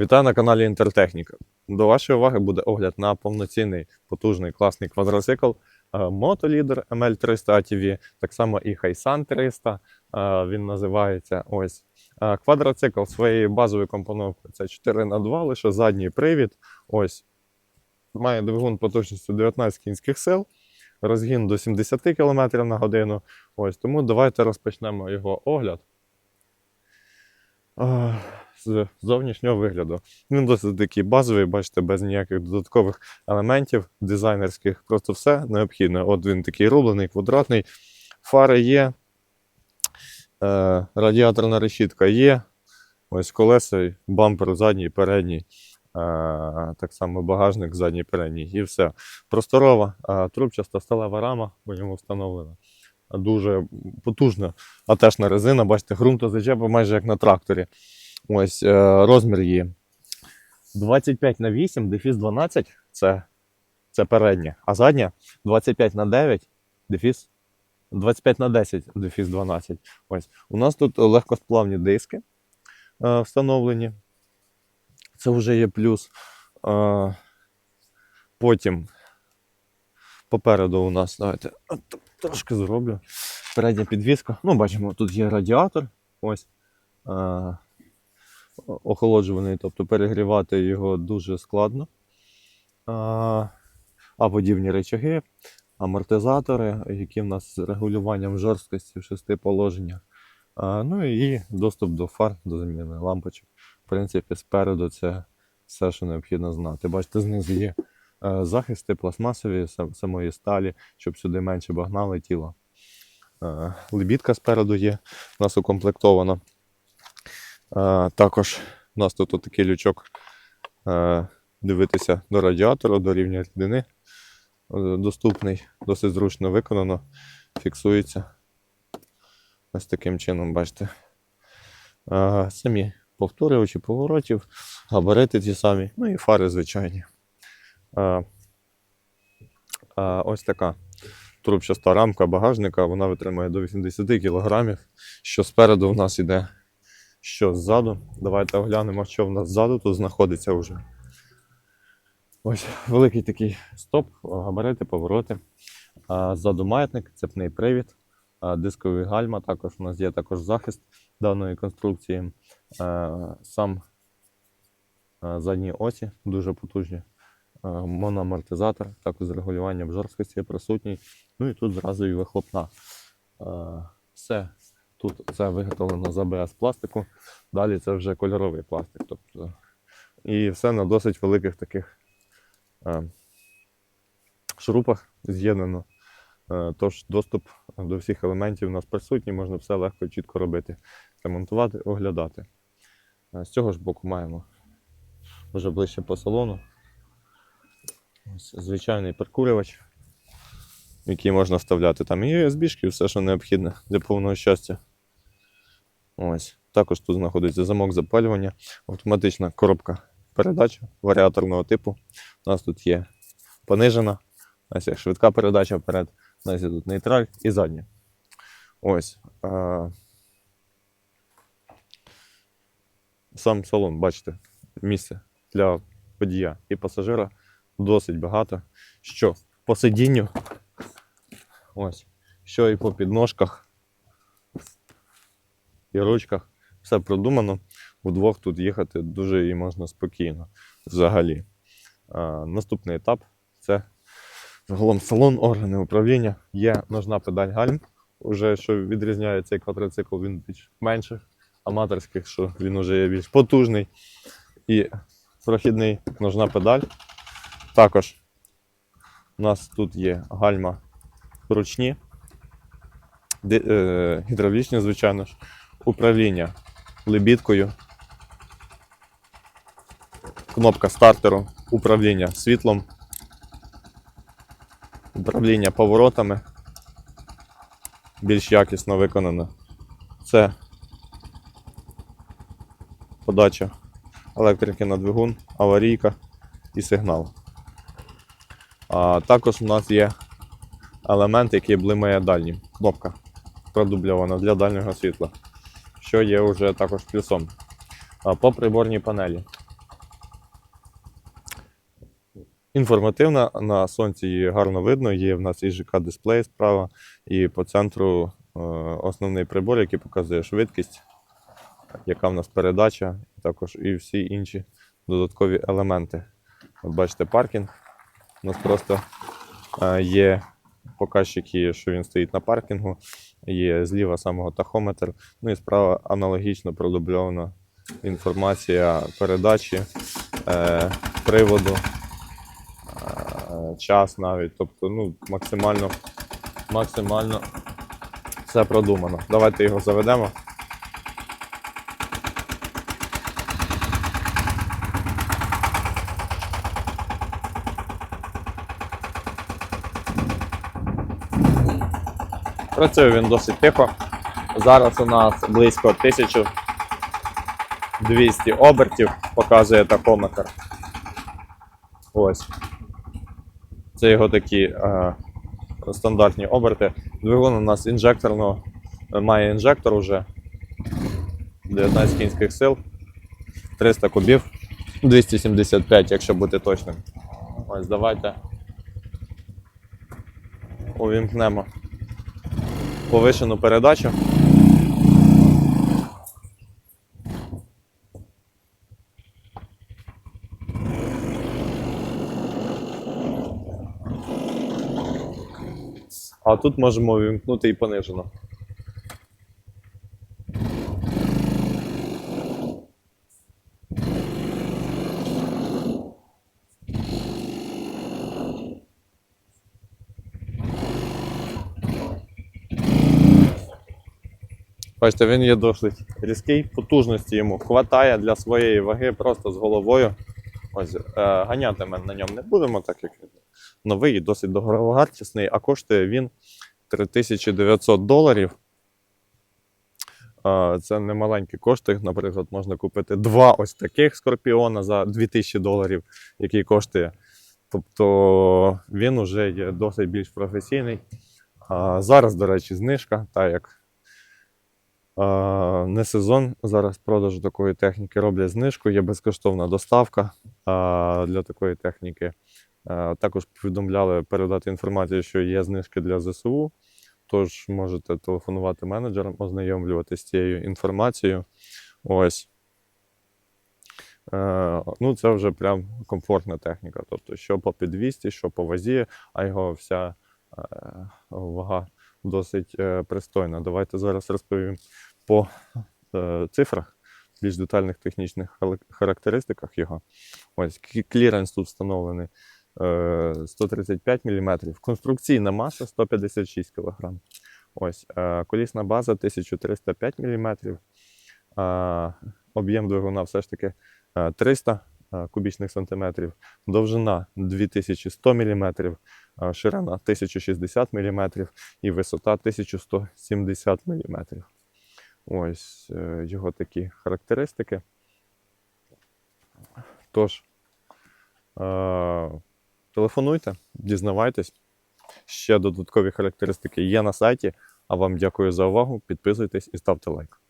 Вітаю на каналі Інтертехніка. До вашої уваги буде огляд на повноцінний, потужний, класний квадроцикл е, Мотолідер ML300 ATV, так само і Хайсан 300. е, Він називається ось. Е, Квадроцикл своєю базовою компоновкою це 4 на 2 лише задній привід. Ось. Має двигун потужністю 19 кінських сил, розгін до 70 км на годину. Ось, тому давайте розпочнемо його огляд. З зовнішнього вигляду. Він досить такий базовий, бачите, без ніяких додаткових елементів дизайнерських. Просто все необхідне. От він такий рублений, квадратний. Фари є, е, радіаторна решітка є. Ось колеса, бампер задній, передній. Е, так само багажник задній, передній. І все. Просторова, е, трубчаста сталева рама по ньому встановлена. Дуже потужна атешна резина, бачите, ґрунтозачепа майже як на тракторі. Ось е, розмір її 25 на 8, дефіс 12 це, це переднє, а задня 25 на 9, дефіс 25 на 10, дефіс 12. Ось. У нас тут легкосплавні диски е, встановлені. Це вже є плюс. Е, потім попереду у нас, давайте трошки зроблю. Передня підвіска. Ну, бачимо, тут є радіатор. Ось. Е, охолоджуваний, тобто перегрівати його дуже складно. А, подібні речаги, амортизатори, які в нас з регулюванням жорсткості в шести положеннях. Ну і доступ до фар, до заміни лампочок. В принципі, спереду це все, що необхідно знати. Бачите, знизу є е, захисти пластмасові сам- самої сталі, щоб сюди менше багна летіло. Е, лебідка спереду є, у нас укомплектована. Е, також у нас тут такий лючок е, дивитися до радіатора, до рівня рідини. Е, Доступний, досить зручно виконано, фіксується. Ось таким чином, бачите. Самі повторювачі поворотів, габарити ті самі, ну і фари звичайні. Ось така трубчаста рамка багажника, вона витримує до 80 кг, що спереду в нас іде що ззаду. Давайте оглянемо, що в нас ззаду тут знаходиться вже. Ось великий такий стоп, габарити, повороти. Ззаду маятник, цепний привід, а, дисковий гальма. Також у нас є також захист даної конструкції. Сам а, задні осі дуже потужні. Моноамортизатор, також з регулюванням жорсткості присутній. Ну і тут зразу і вихлопна. Все Тут це виготовлено з АБС пластику, далі це вже кольоровий пластик. Тобто, і все на досить великих таких е, шурупах з'єднано. Е, тож доступ до всіх елементів у нас присутній, можна все легко і чітко робити, ремонтувати, оглядати. Е, з цього ж боку маємо вже ближче по салону. Ось звичайний перкурювач, який можна вставляти там і USB-шки, все, що необхідне для повного щастя. Ось. Також тут знаходиться замок запалювання, автоматична коробка передач варіаторного типу. У нас тут є понижена, у нас є швидка передача вперед, у нас є тут нейтраль і задня. Ось. Сам салон, бачите, місце для водія і пасажира досить багато. Що по сидінню, ось, що і по підножках і ручках. Все продумано. Удвох тут їхати дуже і можна спокійно взагалі. А, наступний етап це загалом салон, органи управління. Є ножна педаль гальм, уже, що відрізняє цей квадроцикл, він більш менших, аматорських, що він вже є більш потужний. І прохідний ножна педаль. Також у нас тут є гальма ручні, е, гідравлічні, звичайно ж управління лебідкою, кнопка стартеру, управління світлом, управління поворотами більш якісно виконано. Це подача електрики на двигун, аварійка і сигнал. А також у нас є елемент, який блимає дальнім. Кнопка продубльована для дальнього світла що є вже також плюсом. По приборній панелі. Інформативна, на сонці її гарно видно, є в нас і ЖК-дисплей справа, і по центру е, основний прибор, який показує швидкість, яка в нас передача, і також і всі інші додаткові елементи. От Бачите, паркінг. У нас просто е, є показчики, що він стоїть на паркінгу є зліва самого тахометр, ну і справа аналогічно продубльована інформація передачі, е, приводу, е, час навіть. Тобто ну, максимально, максимально все продумано. Давайте його заведемо. Працює він досить тихо. Зараз у нас близько 1200 обертів, показує тахометр. Ось. Це його такі е, стандартні оберти. Двигун у нас інжекторного, має інжектор уже 19 кінських сил, 300 кубів, 275, якщо бути точним. Ось давайте увімкнемо повишену передачу. А тут можемо вімкнути і понижено. Бачите, він є досить різкий, потужності йому хватає для своєї ваги просто з головою. Ось, е, ганяти ми на ньому не будемо, так як новий і досить дороговартісний, а коштує він 3900 доларів. Е, це не маленькі кошти. Наприклад, можна купити два ось таких скорпіона за 2000 доларів, який коштує. Тобто він вже є досить більш професійний. А зараз, до речі, знижка, так як не сезон зараз продажу такої техніки роблять знижку, є безкоштовна доставка для такої техніки. Також повідомляли передати інформацію, що є знижки для ЗСУ. Тож можете телефонувати менеджерам, ознайомлюватися з цією інформацією. Ось. Е, ну, це вже прям комфортна техніка. Тобто, що по підвісті, що по вазі, а його вся е, вага досить е, пристойна. Давайте зараз розповім по е, цифрах, більш детальних технічних характеристиках його. Ось кліренс тут встановлений е, 135 мм, конструкційна маса 156 кг. Ось е, колісна база 1305 мм. Е, об'єм двигуна все ж таки е, 300 е, кубічних сантиметрів, довжина 2100 мм, е, ширина 1060 мм і висота 1170 мм. Ось е, його такі характеристики. Тож, е, телефонуйте, дізнавайтесь. Ще додаткові характеристики є на сайті. А вам дякую за увагу. Підписуйтесь і ставте лайк.